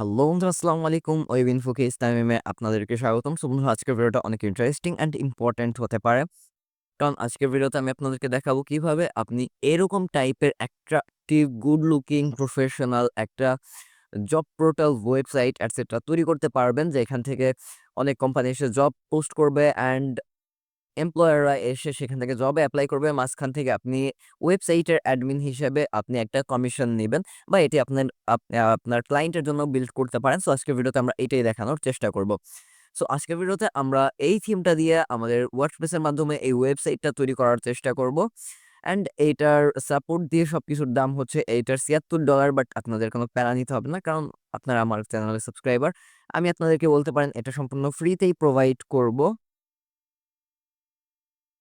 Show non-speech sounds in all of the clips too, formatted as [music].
Hello বন্ধুরা আসসালামু আলাইকুম। ওয়েব ইনফোকে ইসলামে আপনাদেরকে স্বাগতম। সো বন্ধুরা আজকের ভিডিওটা অনেক ইন্টারেস্টিং অ্যান্ড ইম্পর্ট্যান্ট হতে পারে। কারণ আজকের ভিডিওতে আমি আপনাদেরকে দেখাবো কীভাবে আপনি এরকম টাইপের অ্যাট্রাকটিভ গুড লুকিং প্রফেশনাল একটা জব পোর্টাল ওয়েবসাইট অ্যাটসেট্রা তৈরি করতে পারবেন যে এখান থেকে অনেক কোম্পানি এসে জব পোস্ট করবে অ্যান্ড এমপ্লয়াররা এসে সেখান থেকে জবে অ্যাপ্লাই করবে। মাঝখান থেকে আপনি ওয়েবসাইটের অ্যাডমিন হিসেবে আপনি একটা কমিশন নেবেন বা এটি আপনার, আপ- আপনার ক্লায়েন্টের জন্য বিল্ড করতে পারেন। সো আজকের ভিডিওতে আমরা এটাই দেখানোর চেষ্টা করব। সো আজকের ভিডিওতে আমরা এই থিমটা দিয়ে আমাদের ওয়ার্ডপ্রেসের মাধ্যমে এই ওয়েবসাইটটা তৈরি করার চেষ্টা করব। অ্যান্ড এইটার সাপোর্ট দিয়ে সব কিছুর দাম হচ্ছে এইটার ছিয়াত্তর ডলার বাট আপনাদের কোনো প্যারা নিতে হবে না। কারণ আপনারা আমার চ্যানেলের সাবস্ক্রাইবার আমি আপনাদেরকে বলতে পারেন, এটা সম্পূর্ণ ফ্রিতেই প্রোভাইড করব।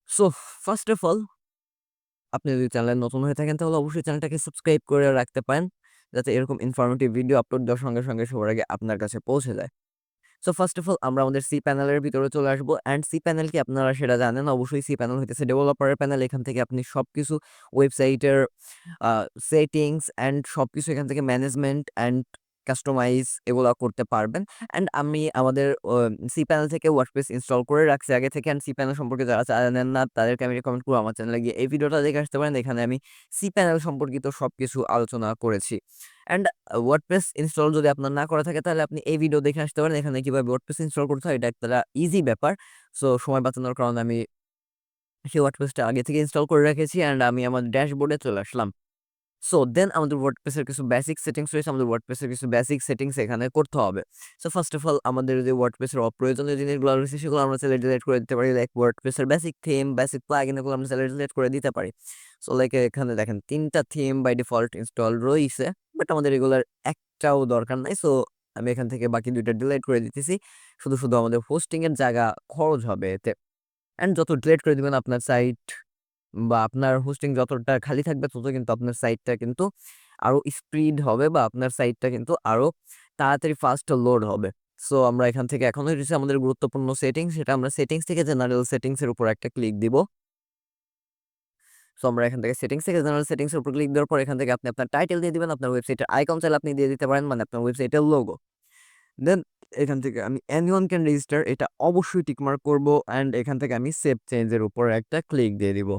সো ফার্স্ট অফ অল আপনি যদি চ্যানেলে নতুন হয়ে থাকেন, তাহলে অবশ্যই চ্যানেলটাকে সাবস্ক্রাইব করে রাখতে পারেন, যাতে এরকম ইনফরমেটিভ ভিডিও আপলোড দেওয়ার সঙ্গে সঙ্গে সবার আগে আপনার কাছে পৌঁছে যায়। সো ফার্স্ট অফ অল আমরা আমাদের সি প্যানেলের ভিতরে চলে আসব অ্যান্ড সি প্যানেল কি আপনারা সেটা জানেন? অবশ্যই সি প্যানেল হইতেছে ডেভেলপারের প্যানেল এখান থেকে আপনি সব কিছু ওয়েবসাইটের সেটিংস অ্যান্ড সব কিছু এখান থেকে ম্যানেজমেন্ট অ্যান্ড কাস্টমাইজ এগুলো করতে পারবেন। অ্যান্ড আমি আমাদের সি প্যানেল থেকে ওয়ার্ডপ্রেস ইনস্টল করে রাখছি। আগে থেকে অ্যান্ড সি প্যানেল সম্পর্কে যারা জানেন না, তাদেরকে আমি রেকমেন্ড করব আমার চ্যানেলে গিয়ে এই ভিডিওটা দেখে আসতে পারেন। এখানে আমি সি প্যানেল সম্পর্কিত সব কিছু আলোচনা করেছি। অ্যান্ড ওয়ার্ডপ্রেস ইনস্টল যদি আপনার না করা থাকে, তাহলে আপনি এই ভিডিও দেখে আসতে পারেন। এখানে কীভাবে ওয়ার্ডপ্রেস ইনস্টল করতে হয়, এটা একটা ইজি ব্যাপার। সো সময় বাঁচানোর কারণে আমি সেই ওয়ার্ডপ্রেসটা আগে থেকে ইনস্টল করে রেখেছি। অ্যান্ড আমি আমার ড্যাশবোর্ডে চলে আসলাম। সো দেন আমাদের ওয়ার্ডপ্রেসের কিছু বেসিক সেটিংস রয়েছে, আমাদের ওয়ার্ডপ্রেসের কিছু বেসিক সেটিংস এখানে করতে হবে। সো ফার্স্ট অফ অল আমাদের যে ওয়ার্ডপ্রেসের অপ্রয়োজনীয় জিনিসগুলো রয়েছে, সেগুলো আমরা চাইলে ডিলিট করে দিতে পারি। লাইক ওয়ার্ডপ্রেসের বেসিক থিম বেসিক প্লাগিন এগুলো আমরা চাইলে ডিলিট করে দিতে পারি। সো লাইক এখানে দেখেন, তিনটা থিম বাই ডিফল্ট ইনস্টল রয়েছে বাট আমাদের এগুলোর একটাও দরকার নাই। সো আমি এখান থেকে বাকি দুইটা ডিলেট করে দিতেছি। শুধু শুধু আমাদের হোস্টিংয়ের জায়গা খরচ হবে এতে। অ্যান্ড যত ডিলেট করে দিবেন, আপনার সাইট বা আপনার হোস্টিং যতটা খালি থাকবে তত কিন্তু আপনার সাইটটা কিন্তু আরও স্পিড হবে বা আপনার সাইটটা কিন্তু আরও তাড়াতাড়ি ফাস্ট লোড হবে। সো আমরা এখান থেকে এখনও হচ্ছে আমাদের গুরুত্বপূর্ণ সেটিংস সেটা আমরা সেটিংস থেকে জেনারেল সেটিংসের উপর একটা ক্লিক দিব। সো আমরা এখান থেকে সেটিংস থেকে জেনারেল সেটিংসের উপর ক্লিক দেওয়ার পর এখান থেকে আপনি আপনার টাইটেল দিয়ে দিবেন, আপনার ওয়েবসাইটের আইকন চাইলে আপনি দিয়ে দিতে পারেন মানে আপনার ওয়েবসাইটের লোগো দেন এখান থেকে আমি অ্যানিওয়ান ক্যান রেজিস্টার এটা অবশ্যই টিকমার্ক করব অ্যান্ড এখান থেকে আমি সেভ চেঞ্জের উপর একটা ক্লিক দিয়ে দিব।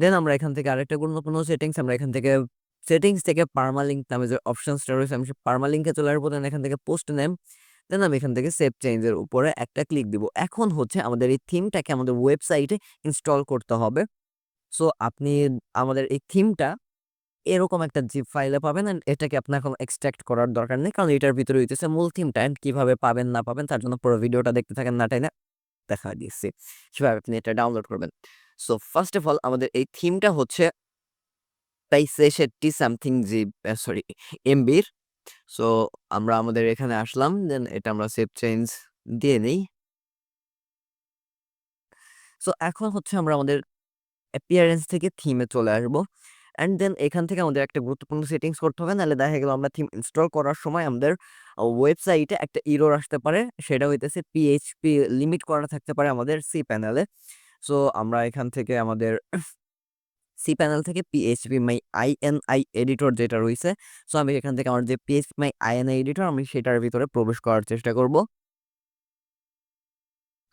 দেন আমরা এখান থেকে আরেকটা গুরুত্বপূর্ণ সেটিংস আমরা এখান থেকে সেটিংস থেকে পারমালিঙ্ক নামে যে অপশনসটা রয়েছে, আমি পারমালিঙ্কে চলে আসব দেন এখান থেকে পোস্ট নেম দেন আমি এখান থেকে সেভ চেঞ্জের উপরে একটা ক্লিক দিব। এখন হচ্ছে আমাদের এই থিমটাকে আমাদের ওয়েবসাইটে ইনস্টল করতে হবে। সো আপনি আমাদের এই থিমটা এরকম একটা জিপ ফাইলে পাবেন অ্যান্ড এটাকে আপনার এখন এক্সট্রাক্ট করার দরকার নেই, কারণ এটার ভিতরে হইতেছে মূল থিমটা অ্যান্ড কীভাবে পাবেন, না পাবেন, তার জন্য পুরো ভিডিওটা দেখতে থাকেন, না টাইনা দেখা দিচ্ছি সেভাবে আপনি এটা ডাউনলোড করবেন। সো ফার্স্ট অফ অল আমাদের এই থিমটা হচ্ছে প্রায় ছেষট্টি সামথিং জি সরি এমবির সো আমরা আমাদের এখানে আসলাম দেন এটা আমরা সেভ চেঞ্জ দিয়ে নিই। সো এখন হচ্ছে আমরা আমাদের অ্যাপিয়ারেন্স থেকে থিমে চলে আসব। অ্যান্ড দেন এখান থেকে আমাদের একটা গুরুত্বপূর্ণ সেটিংস করতে হবে, নাহলে দেখা গেল আমরা থিম ইনস্টল করার সময় আমাদের ওয়েবসাইটে একটা ইরোর আসতে পারে, সেটা হইতেছে পিএইচপি লিমিট করা থাকতে পারে আমাদের সি প্যানেলে সো আমরা এখান থেকে আমাদের সি প্যানেল থেকে পিএইচপি মাই আইএনআই এডিটর যেটা রয়েছে সো আমি এখান থেকে আমার যে পিএইচপি মাই আইএনআই এডিটর আমি সেটার ভিতরে প্রবেশ করার চেষ্টা করব।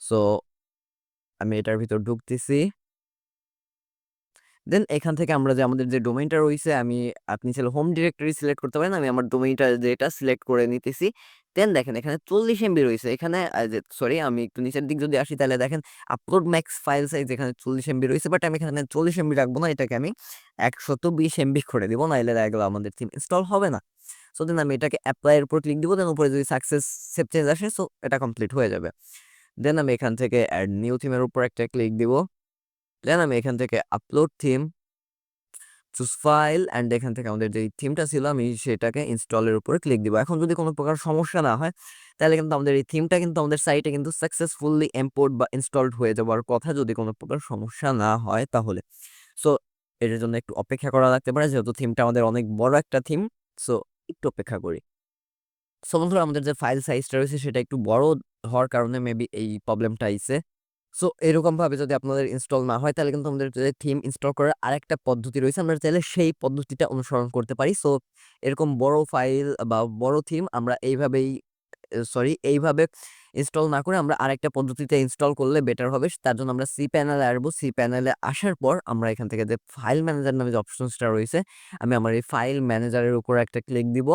সো আমি এটার ভিতর ঢুকতেছি। দেন এখান থেকে আমরা যে আমাদের যে ডোমেইনটা রয়েছে, আমি, আপনি চাইলে হোম ডিরেক্টরি সিলেক্ট করতে পারেন, আমি আমার ডোমেইনটা যেটা সিলেক্ট করে নিতেছি। দেন দেখেন, এখানে চল্লিশ এমবি রয়েছে। এখানে সরি আমি একটু নিচের দিক যদি আসি, তাহলে দেখেন আপলোড ম্যাক্স ফাইল সাইজ এখানে চল্লিশ এমবি রয়েছে বাট আমি এখানে চল্লিশ এমবি রাখব না, এটাকে আমি একশত বিশ এমবি করে দিব দেখা গেলো আমাদের থিম ইনস্টল হবে না। সো দেন আমি এটাকে অ্যাপ্লাইয়ের উপর ক্লিক দিব দেন উপরে যদি সাকসেস সেভ চেঞ্জ আসে সো এটা কমপ্লিট হয়ে যাবে। দেন আমি এখান থেকে অ্যাড নিউ থিমের উপর একটা ক্লিক দিব। দেন আমি এখান থেকে upload theme choose file and এখান থেকে আমাদের যে থিমটা ছিল আমি সেটাকে ইনস্টলের উপরে ক্লিক দিব। এখন যদি কোনো প্রকার সমস্যা না হয়, তাহলে কিন্তু আমাদের এই থিমটা কিন্তু আমাদের সাইটে কিন্তু সাকসেসফুলি ইম্পোর্ট বা ইনস্টলড হয়ে যাওয়ার কথা যদি কোনো প্রকার সমস্যা না হয় তাহলে। সো এটার জন্য একটু অপেক্ষা করা লাগতে পারে, যেহেতু থিমটা আমাদের অনেক বড় একটা থিম সো একটু অপেক্ষা করি। সো বন্ধুরা, আমাদের যে ফাইল সাইজটা রয়েছে সেটা একটু বড় হওয়ার কারণে মেবি এই প্রবলেমটা আইছে। সো এরকমভাবে যদি আপনাদের ইনস্টল না হয়, তাহলে কিন্তু আমাদের থিম ইনস্টল করার আরেকটা পদ্ধতি রয়েছে, আমরা চাইলে সেই পদ্ধতিটা অনুসরণ করতে পারি। সো এরকম বড় ফাইল বা বড় থিম আমরা এইভাবেই সরি এইভাবে ইনস্টল না করে আমরা আরেকটা পদ্ধতিতে ইনস্টল করলে বেটার হবে। তার জন্য আমরা সি প্যানেলে আসব। সি প্যানেলে আসার পর আমরা এখান থেকে যে ফাইল ম্যানেজার নামে যে অপশনসটা রয়েছে, আমি আমার এই ফাইল ম্যানেজারের উপর একটা ক্লিক দিব।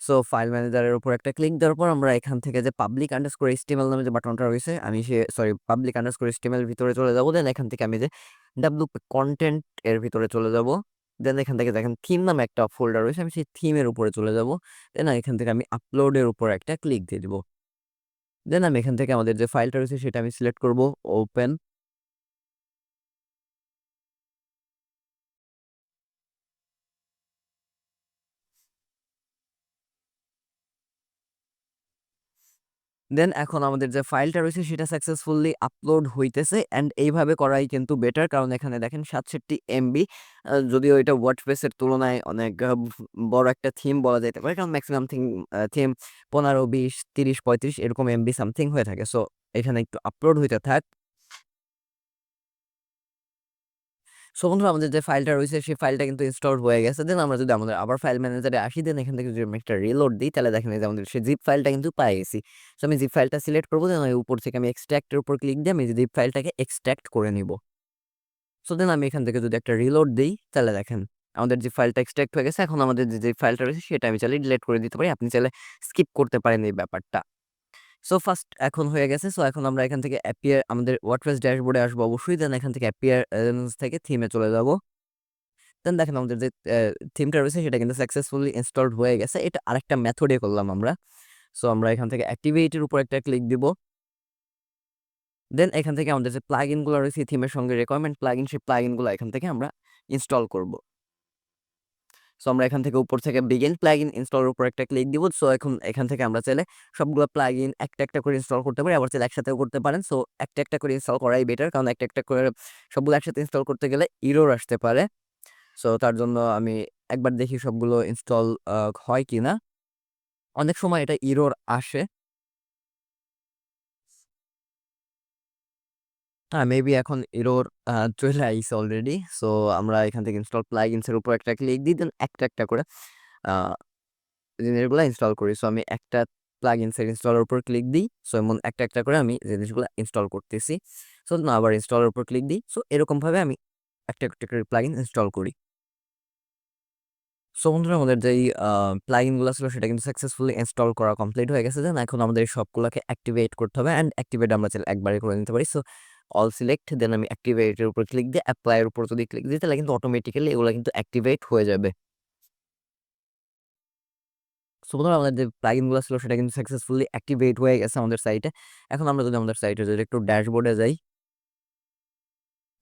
সো ফাইল ম্যানেজারের উপর একটা ক্লিক দেওয়ার পর আমরা এখান থেকে যে পাবলিক আন্ডারস্কোর এইচটিএমএল নামে যে বাটনটা রয়েছে, আমি সে সরি পাবলিক আন্ডারস্কোর এইচটিএমএল ভিতরে চলে যাব। দেন এখান থেকে আমি যে ডাব্লু কন্টেন্ট এর ভিতরে চলে যাব। দেন এখান থেকে দেখেন থিম নামে একটা ফোল্ডার রয়েছে, আমি সেই থিমের উপরে চলে যাব। দেন এখান থেকে আমি আপলোডের উপর একটা ক্লিক দিয়ে দেবো। দেন আমি এখান থেকে আমাদের যে ফাইলটা রয়েছে সেটা আমি সিলেক্ট করব ওপেন দেন এখন আমাদের যে ফাইলটা রয়েছে সেটা সাকসেসফুলি আপলোড হইতেছে অ্যান্ড এইভাবে করাই কিন্তু বেটার কারণ এখানে দেখেন সাতষট্টি এমবি যদিও এটা ওয়ার্ডপ্রেসের তুলনায় অনেক বড় একটা থিম বলা যেতে পারে কারণ ম্যাক্সিমাম থিম থিম পনেরো, বিশ, তিরিশ, পঁয়ত্রিশ এরকম এমবি সামথিং হয়ে থাকে। সো এখানে একটু আপলোড হইতে থাক। সো বন্ধুরা আমাদের যে ফাইলটা রয়েছে, সেই ফাইলটা কিন্তু ইনস্টল হয়ে গেছে। দেন আমরা যদি আমাদের আবার ফাইল ম্যানেজারে আসি দেন এখান থেকে যদি আমি একটা রিলোড দিই, তাহলে দেখেন যে আমাদের সেই জিপ ফাইলটা কিন্তু পাই গেছি। সো আমি জিপ ফাইলটা সিলেক্ট করব দেন আমি উপর থেকে আমি এক্সট্র্যাক্টের উপর ক্লিক দিয়ে আমি জিপ ফাইলটাকে এক্সট্র্যাক্ট করে নিব। সো দেন আমি এখান থেকে যদি একটা রিলোড দিই, তাহলে দেখেন আমাদের যে ফাইলটা এক্সট্র্যাক্ট হয়ে গেছে, এখন আমাদের যে ফাইলটা রয়েছে, সেটা আমি চাইলে ডিলেট করে দিতে পারি। আপনি চাইলে স্কিপ করতে পারেন এই ব্যাপারটা। সো ফার্স্ট এখন হয়ে গেছে। সো এখন আমরা এখান থেকে অ্যাপিয়ার আমাদের ওয়ার্ডপ্রেস ড্যাশবোর্ডে আসব অবশ্যই। দেন এখান থেকে অ্যাপিয়ারেন্স থেকে থিমে চলে যাব। দেন দেখেন আমাদের যে থিমটা রয়েছে, সেটা কিন্তু সাকসেসফুলি ইনস্টলড হয়ে গেছে। এটা আরেকটা মেথডে করলাম আমরা। সো আমরা এখান থেকে অ্যাক্টিভেটের উপর একটা ক্লিক দিব। দেন এখান থেকে আমাদের যে প্লাগ ইনগুলো রয়েছে থিমের সঙ্গে রেকোয়ারমেন্ট প্লাগ ইন সেই প্লাগ ইনগুলো এখান থেকে আমরা ইনস্টল করব। সো আমরা এখান থেকে উপর থেকে বিগিন প্লাগ ইন ইনস্টলের উপর একটা ক্লিক দিব। সো এখন এখান থেকে আমরা চাইলে সবগুলো প্লাগ ইন একটা একটা করে ইনস্টল করতে পারি, আবার চাইলে একসাথেও করতে পারেন। সো একটা একটা করে ইনস্টল করাই বেটার কারণ একটা একটা করে সবগুলো একসাথে ইনস্টল করতে গেলে ইরোর আসতে পারে। সো তার জন্য আমি একবার দেখি সবগুলো ইনস্টল হয় কি না অনেক সময় এটা ইরোর আসে। হ্যাঁ মেবি এখন ইরোর চলে আইস অলরেডি সো আমরা এখান থেকে ইনস্টল প্লাগইনস এর উপর একটা ক্লিক দিই দেন, একটা একটা করে জিনিসগুলো ইনস্টল করি। সো আমি একটা প্লাগইনস এর ইনস্টলের উপর ক্লিক দিই সো এমন একটা একটা করে আমি জিনিসগুলো ইনস্টল করতেছি। সো আবার ইনস্টলের উপর ক্লিক দিই সো এরকমভাবে আমি একটা একটা করে প্লাগইন ইনস্টল করি। সো বন্ধুরা, আমাদের যেই প্লাগইনগুলো ছিল, সেটা কিন্তু সাকসেসফুলি ইনস্টল করা কমপ্লিট হয়ে গেছে। দেন এখন আমাদের সবগুলোকে অ্যাক্টিভেট করতে হবে অ্যান্ড অ্যাক্টিভেট আমরা চাইলে একবারে করে নিতে পারি। সো অল সিলেক্ট দেন আমি অ্যাক্টিভেটের উপর ক্লিক দিয়ে অ্যাপ্লাইয়ের উপর যদি ক্লিক দিই, তাহলে কিন্তু অটোমেটিক্যালি এগুলো কিন্তু অ্যাক্টিভেট হয়ে যাবে। সো বন্ধুরা, আমাদের যে প্লাগইনগুলো ছিল, সেটা কিন্তু সাকসেসফুলি অ্যাক্টিভেট হয়ে গেছে আমাদের সাইটে এখন আমরা যদি আমাদের সাইটে যদি একটু ড্যাশবোর্ডে যাই।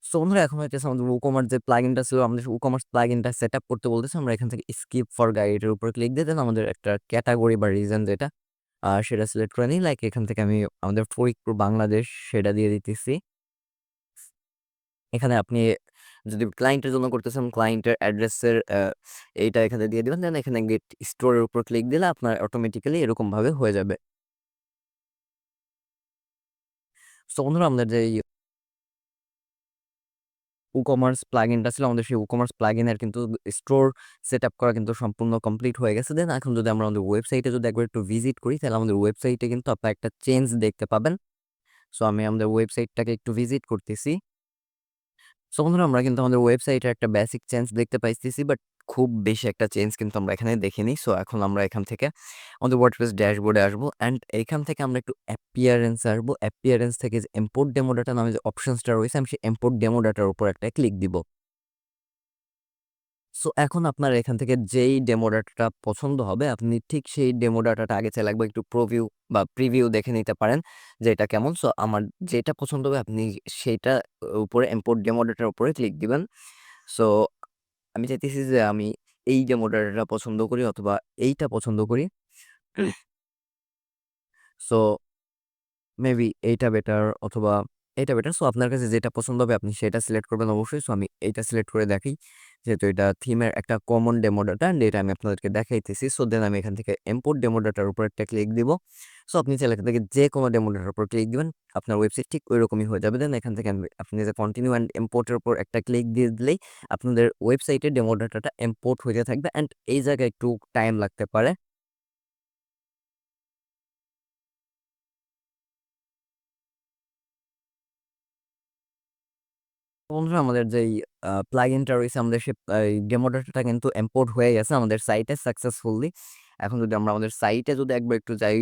সো বন্ধুরা, এখন হচ্ছে আমাদের উকমার্স যে প্লাগইনটা ছিল, আমাদের উকমার্স প্লাগইনটা সেট আপ করতে বলতেছে, আমরা এখান থেকে স্কিপ ফর গাইডের উপর ক্লিক দিয়ে দেন আমাদের একটা ক্যাটাগরি বা রিজন যেটা সেটা সিলেক্ট করে নিই। লাইক এখান থেকে আমি আমাদের ফরিদপুর, বাংলাদেশ, সেটা দিয়ে দিতেছি। এখানে আপনি যদি ক্লায়েন্টের জন্য করতেছেন ক্লায়েন্টের অ্যাড্রেসের এইটা এখানে দিয়ে দিবেন দেন এখানে গেট স্টোরের উপর ক্লিক দিলে আপনার অটোমেটিক্যালি এরকমভাবে হয়ে যাবে। সো বন্ধুরা, আমাদের যে উকমার্স প্লাগইনটা ছিল, আমাদের সেই উকমার্স প্লাগইনের কিন্তু স্টোর সেট আপ করা কিন্তু সম্পূর্ণ কমপ্লিট হয়ে গেছে। দেন এখন যদি আমরা আমাদের ওয়েবসাইটে যদি একবার একটু ভিজিট করি, তাহলে আমাদের ওয়েবসাইটে কিন্তু আপনার একটা চেঞ্জ দেখতে পাবেন। সো আমি আমাদের ওয়েবসাইটটাকে একটু ভিজিট করতেছি। সো বন্ধুরা, আমরা কিন্তু আমাদের ওয়েবসাইটে একটা বেসিক চেঞ্জ দেখতে পাইতেছি বাট খুব বেশি একটা চেঞ্জ কিন্তু আমরা এখানে দেখিনি। সো এখন আমরা এখান থেকে আমাদের ওয়ার্ডপ্রেস ড্যাশবোর্ডে আসব অ্যান্ড এখান থেকে আমরা একটু অ্যাপিয়ারেন্স আসব। অ্যাপিয়ারেন্স থেকে যে এম্পোর্ট ডেমো ডাটা নামে যে অপশনসটা রয়েছে, আমি সেই এম্পোর্ট ডেমো ডাটার উপর একটা ক্লিক দিব। সো, এখন আপনার এখান থেকে যেই ডেমো ডাটাটা পছন্দ হবে, আপনি ঠিক সেই ডেমো ডাটাটা আগে চাইলে একবার একটু প্রভিউ বা প্রিভিউ দেখে নিতে পারেন যে এটা কেমন। সো, আমার যেটা পছন্দ হবে আপনি সেইটা উপরে এম্পোর্ট ডেমো ডাটার উপরে ক্লিক দিবেন। সো, আমি চাইতেছি যে আমি এই ডেমো ডাটাটা পছন্দ করি অথবা এইটা পছন্দ করি। সো মেবি এইটা বেটার অথবা এটা বেটার। সো আপনার কাছে যেটা পছন্দ হবে, আপনি সেটা সিলেক্ট করবেন অবশ্যই। সো আমি এইটা সিলেক্ট করে দেখি, যেহেতু এটা থিমের একটা কমন ডেমো ডাটা অ্যান্ড এটা আমি আপনাদেরকে দেখাইতেছি। সো দেন আমি এখান থেকে ইম্পোর্ট ডেমো ডাটার উপর একটা ক্লিক দিব। সো আপনি চাইলে এখান থেকে যে কোনো ডেমো ডাটার উপর ক্লিক দিবেন। আপনার ওয়েবসাইট ঠিক ওইরকমই হয়ে যাবে। দেন এখান থেকে আপনি যে কন্টিনিউ অ্যান্ড ইম্পোর্টের উপর একটা ক্লিক দিয়ে দিলেই আপনাদের ওয়েবসাইটে ডেমো ডাটাটা ইম্পোর্ট হইতে থাকবে অ্যান্ড এই জায়গায় একটু টাইম লাগতে পারে। বন্ধুরা আমাদের যেই প্লাগইনটা রয়েছে আমাদের সে এই ডেমো ডাটাটা কিন্তু ইম্পোর্ট হয়ে গেছে আমাদের সাইটে সাকসেসফুলি। এখন যদি আমরা আমাদের সাইটে যদি একবার একটু যাই,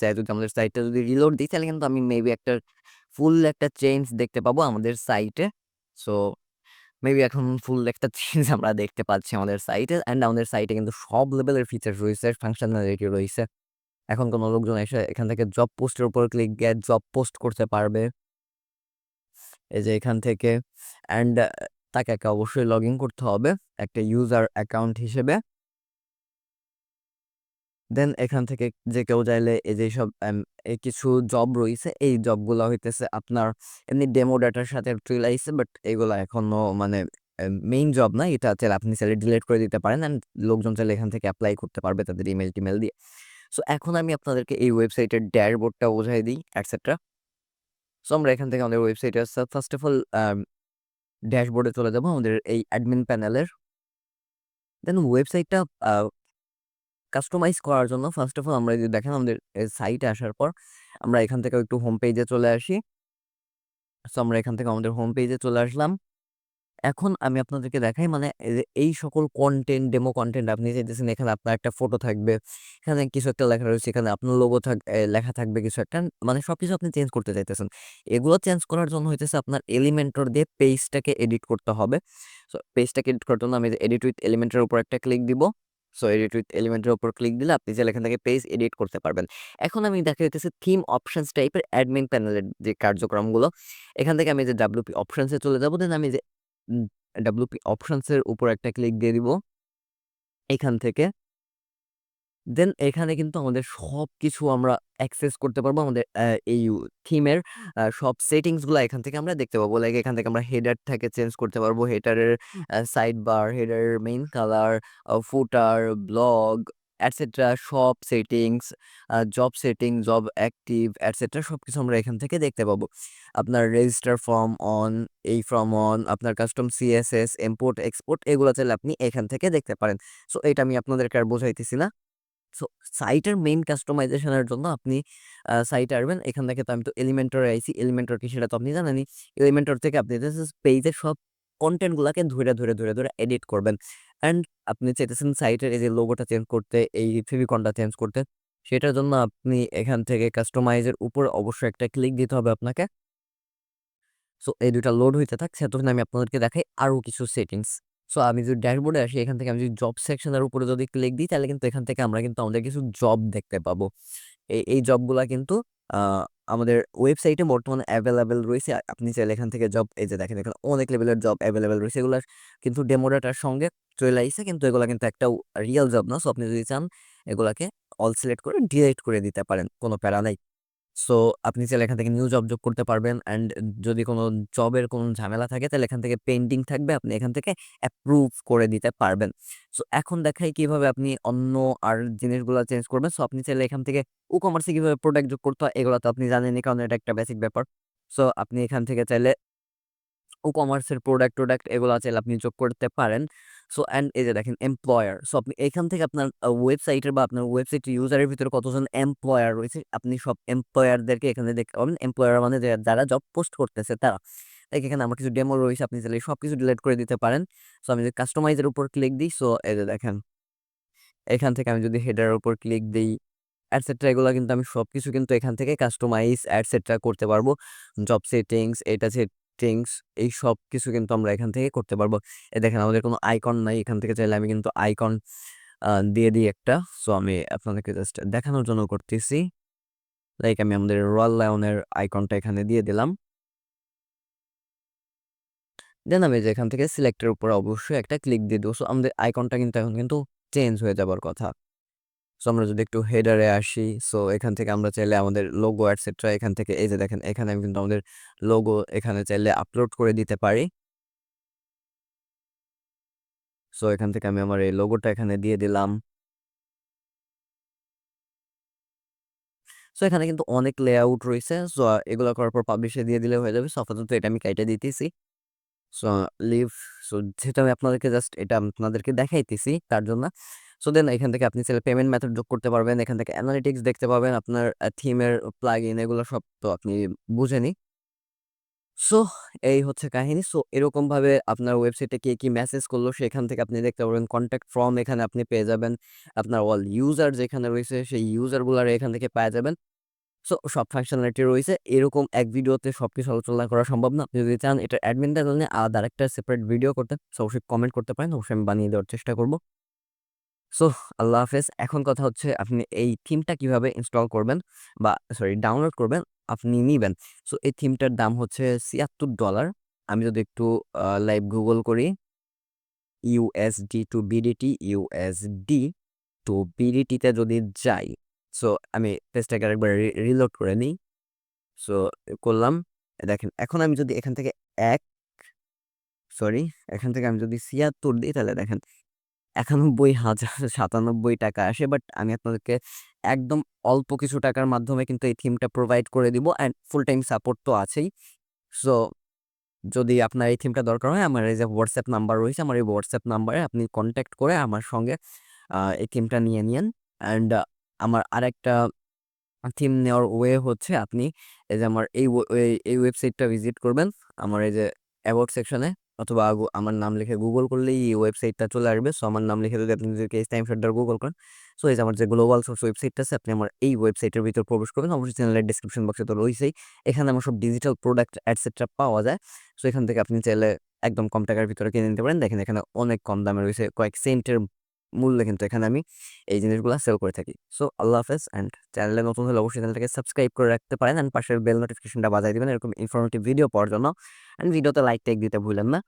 যাই যদি আমাদের সাইটটা যদি রিলোড দিই তাহলে কিন্তু আমি মেবি একটা ফুল একটা চেঞ্জ দেখতে পাবো আমাদের সাইটে। সো মেবি এখন ফুল একটা [laughs] চেঞ্জ আমরা দেখতে পাচ্ছি আমাদের সাইটে অ্যান্ড আমাদের সাইটে কিন্তু সব লেভেলের ফিচারস রয়েছে, ফাংশনালিটি রয়েছে। এখন কোনো লোকজন এসে এখান থেকে জব পোস্টের উপর ক্লিক দিয়ে জব পোস্ট করতে পারবে। এই যে এখান থেকে অ্যান্ড তাকে একে অবশ্যই লগ ইন করতে হবে একটা ইউজার অ্যাকাউন্ট হিসেবে। দেন এখান থেকে যে কেউ চাইলে এই যে সব কিছু জব রইছে, এই জবগুলা হইতেছে আপনার এমনি ডেমো ডাটার সাথে আইছে বাট এগুলা এখনও মানে মেইন জব না। এটা চাইলে আপনি চাইলে ডিলিট করে দিতে পারেন অ্যান্ড লোকজন চাইলে এখান থেকে অ্যাপ্লাই করতে পারবে তাদের ইমেইল-টিমেইল দিয়ে। সো এখন আমি আপনাদেরকে এই ওয়েবসাইটের ড্যাশবোর্ডটা বোঝাই দিই এটসেট্রা। সো আমরা এখান থেকে আমাদের ওয়েবসাইটে ফার্স্ট অফ অল ড্যাশবোর্ডে চলে যাব আমাদের এই অ্যাডমিন প্যানেলের। দেন ওয়েবসাইটটা কাস্টমাইজ করার জন্য ফার্স্ট অফ অল আমরা যদি দেখেন আমাদের সাইটে আসার পর আমরা এখান থেকে একটু হোম পেজে চলে আসি। সো আমরা এখান থেকে আমাদের হোম পেজে চলে আসলাম। এখন আমি আপনাদেরকে দেখাই মানে এই সকল কন্টেন্ট ডেমো কন্টেন্ট আপনি চাইতেছেন এখানে আপনার একটা ফটো থাকবে। এখানে কিছু একটা লেখা রয়েছে, এখানে আপনার লোগো থাক লেখা থাকবে কিছু একটা। মানে সবকিছু আপনি চেঞ্জ করতে চাইতেছেন। এগুলো চেঞ্জ করার জন্য হইতেছে আপনার এলিমেন্টর দিয়ে পেজটাকে এডিট করতে হবে। সো পেজটাকে এডিট করার জন্য আমি যে এডিট উইথ এলিমেন্টের উপর একটা ক্লিক দিব। সো এডিট উইথ এলিমেন্টের উপর ক্লিক দিলে আপনি চাইলে এখান থেকে পেজ এডিট করতে পারবেন। এখন আমি দেখাইতেছি থিম অপশনস টাইপের অ্যাডমিন প্যানেলের যে কার্যক্রমগুলো। এখান থেকে আমি যে WP অপশনস চলে যাব। দেন আমি যে উম WP অপশনস এর উপর একটা ক্লিক দিয়ে দিব। এখান থেকে দেন এখানে কিন্তু আমাদের সবকিছু আমরা অ্যাক্সেস করতে পারব। আমাদের এই থিমের সব সেটিংসগুলা এখান থেকে আমরা দেখতে পাবো। লাইক এখান থেকে আমরা হেডার থেকে চেঞ্জ করতে পারব। হেডারের side bar, হেডারের main colour, footer, blog etcetera সব settings, job setting, job active etcetera সবকিছু আমরা এখান থেকে দেখতে পাবো। আপনার রেজিস্টার ফর্ম অন, এই ফর্ম অন, আপনার কাস্টম সিএসএস, ইম্পোর্ট, এক্সপোর্ট এগুলো চাইলে আপনি এখান থেকে দেখতে পারেন। সো এটা আমি আপনাদেরকে আর বোঝাইতেছি না। সো সাইটের মেইন কাস্টমাইজেশন এর জন্য আপনি সাইটে আসবেন। এখান থেকে তো আমি তো এলিমেন্টর আইছি। এলিমেন্টর কি সেটা তো আপনি জানেনই। এলিমেন্টর থেকে আপনি পেজের সব কনটেন্ট গুলাকে ধরে ধরে ধরে ধইরা এডিট করবেন। অ্যান্ড আপনি চাইতেছেন সাইটের এই যে লোগোটা চেঞ্জ করতে, এই ফেভিকনটা চেঞ্জ করতে। সেটার জন্য আপনি এখান থেকে কাস্টমাইজের উপর অবশ্যই একটা ক্লিক দিতে হবে আপনাকে। সো এই ২ টা লোড হইতে থাক। ততক্ষণ আমি আপনাদেরকে দেখাই আরও কিছু সেটিংস। সো আমি যদি ড্যাশবোর্ডে আসি এখান থেকে আমি যদি জব সেকশনের উপরে যদি ক্লিক দিই তাহলে কিন্তু এখান থেকে আমরা কিন্তু আমাদের কিছু জব দেখতে পাবো। এই, এই জবগুলা কিন্তু আমাদের ওয়েবসাইটে বর্তমানে অ্যাভেলেবেল রয়েছে। আপনি চাইলে এখান থেকে জব এই যে দেখেন, এখানে অনেক লেভেলের জব অ্যাভেলেবেল রয়েছে। এগুলো কিন্তু ডেমো ডাটার সঙ্গে চলে আসছে কিন্তু এগুলো কিন্তু একটা রিয়েল জব না। সো আপনি যদি চান, এগুলাকে অল সিলেক্ট করে ডিলেক্ট করে দিতে পারেন। কোনো প্যারা নাই। সো আপনি চাইলে এখান থেকে নিউ জব যোগ করতে পারবেন অ্যান্ড যদি কোনো জবের কোনো ঝামেলা থাকে তাহলে এখান থেকে পেন্ডিং থাকবে। আপনি এখান থেকে অ্যাপ্রুভ করে দিতে পারবেন। সো এখন দেখাই কীভাবে আপনি অন্য আর জিনিসগুলো চেঞ্জ করবেন। সো আপনি চাইলে এখান থেকে ই কমার্সে কীভাবে কীভাবে প্রোডাক্ট যোগ করতে হয়, এগুলো তো আপনি জানেনই কারণ এটা একটা বেসিক ব্যাপার। সো আপনি এখান থেকে চাইলে ই-কমার্স এর প্রোডাক্ট-টোডাক্ট এগুলা চাইলে আপনি যোগ করতে পারেন। সো অ্যান্ড এই যে দেখেন এমপ্লয়ার। সো আপনি এখান থেকে আপনার ওয়েবসাইটের বা আপনার ওয়েবসাইটের ইউজারের ভিতরে কতজন এমপ্লয়ার রয়েছে আপনি সব এমপ্লয়ারদেরকে এখানে দেখতে পাবেন। এমপ্লয়ার মানে যারা জব পোস্ট করতেছে তারা। লাইক এখানে আমার কিছু ডেমো রয়েছে আপনি চাইলে সব কিছু ডিলিট করে দিতে পারেন। সো আমি যদি কাস্টমাইজের উপর ক্লিক দিই সো এই যে দেখেন। এখান থেকে আমি যদি হেডার এর উপর ক্লিক দিই এটসেট্রা এগুলা কিন্তু আমি সব কিছু কিন্তু এখান থেকে কাস্টমাইজ এটসেট্রা করতে পারব। জব সেটিংস, এটা সেটিংস এই সব কিছু কিন্তু আমরা এখান থেকে করতে পারব। এই দেখেন, আমাদের কোনো আইকন নাই। এখান থেকে চাইলে আমি কিন্তু আইকন দিয়ে দিই একটা। সো আমি আপনাদেরকে জাস্ট দেখানোর জন্য করতেছি। লাইক আমি আমাদের রয়াল লায়নের আইকনটা এখানে দিয়ে দিলাম। দেন আমি যে এখান থেকে সিলেক্ট এর উপরে অবশ্যই একটা ক্লিক দিয়ে দিব। সো আমাদের আইকনটা কিন্তু এখন কিন্তু চেঞ্জ হয়ে যাবার কথা। সো আমরা যদি একটু হেডারে আসি সো এখান থেকে আমরা চাইলে আমাদের লোগো অ্যাটসেট্রা এখান থেকে, এই যে দেখেন, এখানে আমি কিন্তু আমাদের লোগো এখানে চাইলে আপলোড করে দিতে পারি। সো এখান থেকে আমি আমার এই লোগোটা এখানে দিয়ে দিলাম। সো এখানে কিন্তু অনেক লেআউট রয়েছে সো এগুলো করার পর পাবলিশে দিয়ে দিলে হয়ে যাবে। সো আপাতত এটা আমি কাইটে দিতেছি। সো লিভ সো যেহেতু আমি আপনাদেরকে জাস্ট এটা আপনাদেরকে দেখাইতেছি, তার জন্য সো দেন এখান থেকে আপনি চাইলে পেমেন্ট মেথড যোগ করতে পারবেন। এখান থেকে অ্যানালিটিক্স দেখতে পাবেন আপনার থিমের প্লাগ ইন এগুলো সব তো আপনি বুঝেনি সো এই হচ্ছে কাহিনী। সো এরকমভাবে আপনার ওয়েবসাইটে কে কি মেসেজ করল সেখান থেকে আপনি দেখতে পারবেন। কন্ট্যাক্ট ফর্ম এখানে আপনি পেয়ে যাবেন। আপনার অল ইউজার যেখানে রয়েছে সেই ইউজারগুলার এখান থেকে পেয়ে যাবেন। সো সব ফাংশনালিটি রয়েছে। এরকম এক ভিডিওতে সব কিছু আলোচনা করা সম্ভব না। আপনি যদি চান এটা অ্যাডমিনটা জন্য আলাদা আরেকটা সেপারেট ভিডিও করতে। সো অবশ্যই কমেন্ট করতে পারেন। অবশ্যই আমি বানিয়ে দেওয়ার চেষ্টা করব। সো, আল্লাহ হাফেজ। এখন কথা হচ্ছে আপনি এই থিমটা কীভাবে ইনস্টল করবেন বা সরি ডাউনলোড করবেন, আপনি নিবেন। সো, এই থিমটার দাম হচ্ছে ছিয়াত্তর ডলার। আমি যদি একটু লাইভ গুগল করি USD to BDT USD to বিডিটিতে যদি যাই, সো, আমি পেজটাকে আরেকবার রিলোড করে নিই। সো, করলাম, দেখেন, এখন আমি যদি এখান থেকে এক সরি এখান থেকে আমি যদি ছিয়াত্তর দিই, তাহলে দেখেন একানব্বই হাজার [laughs] সাতানব্বই টাকা আসে। বাট আমি আপনাদেরকে একদম অল্প কিছু টাকার মাধ্যমে কিন্তু এই থিমটা প্রোভাইড করে দিব অ্যান্ড ফুল টাইম সাপোর্ট তো আছেই। সো যদি আপনার এই থিমটা দরকার হয়, আমার এই যে হোয়াটসঅ্যাপ নাম্বার রয়েছে, আমার এই হোয়াটসঅ্যাপ নাম্বারে আপনি কন্ট্যাক্ট করে আমার সঙ্গে এই থিমটা নিয়ে নিন অ্যান্ড আমার আরেকটা থিম নেওয়ার ওয়ে হচ্ছে আপনি এই যে আমার এই এই ওয়েবসাইটটা ভিজিট করবেন। আমার এই যে অ্যাবাউট সেকশনে অথবা আমার নাম লিখে গুগল করলেই এই ওয়েবসাইটটা চলে আসবে। সো আমার নাম লিখে যদি আপনি নিজেকে টাইম ফেডার গুগল করেন সো এই যে আমার যে গ্লোবাল সোর্স ওয়েবসাইটটা আছে, আপনি আমার এই ওয়েবসাইটের ভিতর প্রবেশ করবেন। অবশ্যই চ্যানেলের ডিসক্রিপশন বক্সে তো রয়েছেই। এখানে আমার সব ডিজিটাল প্রোডাক্ট অ্যাটসেট্রা পাওয়া যায়। সো এখান থেকে আপনি চাইলে একদম কম টাকার ভিতরে কিনে নিতে পারেন। দেখেন এখানে অনেক কম দামে রয়েছে। কয়েক সেন্টের মূল্যে কিন্তু এখানে আমি এই জিনিসগুলো সেল করে থাকি। সো আল্লাহ হাফেজ অ্যান্ড চ্যানেলে নতুন হলে অবশ্যই চ্যানেলটাকে সাবস্ক্রাইব করে রাখতে পারেন অ্যান্ড পাশের বেল নোটিফিকেশনটা বাজাই দিবেন এরকম ইনফরমেটিভ ভিডিও পাওয়ার জন্য। অ্যান্ড ভিডিওতে লাইক টাইক দিতে ভুলেন না।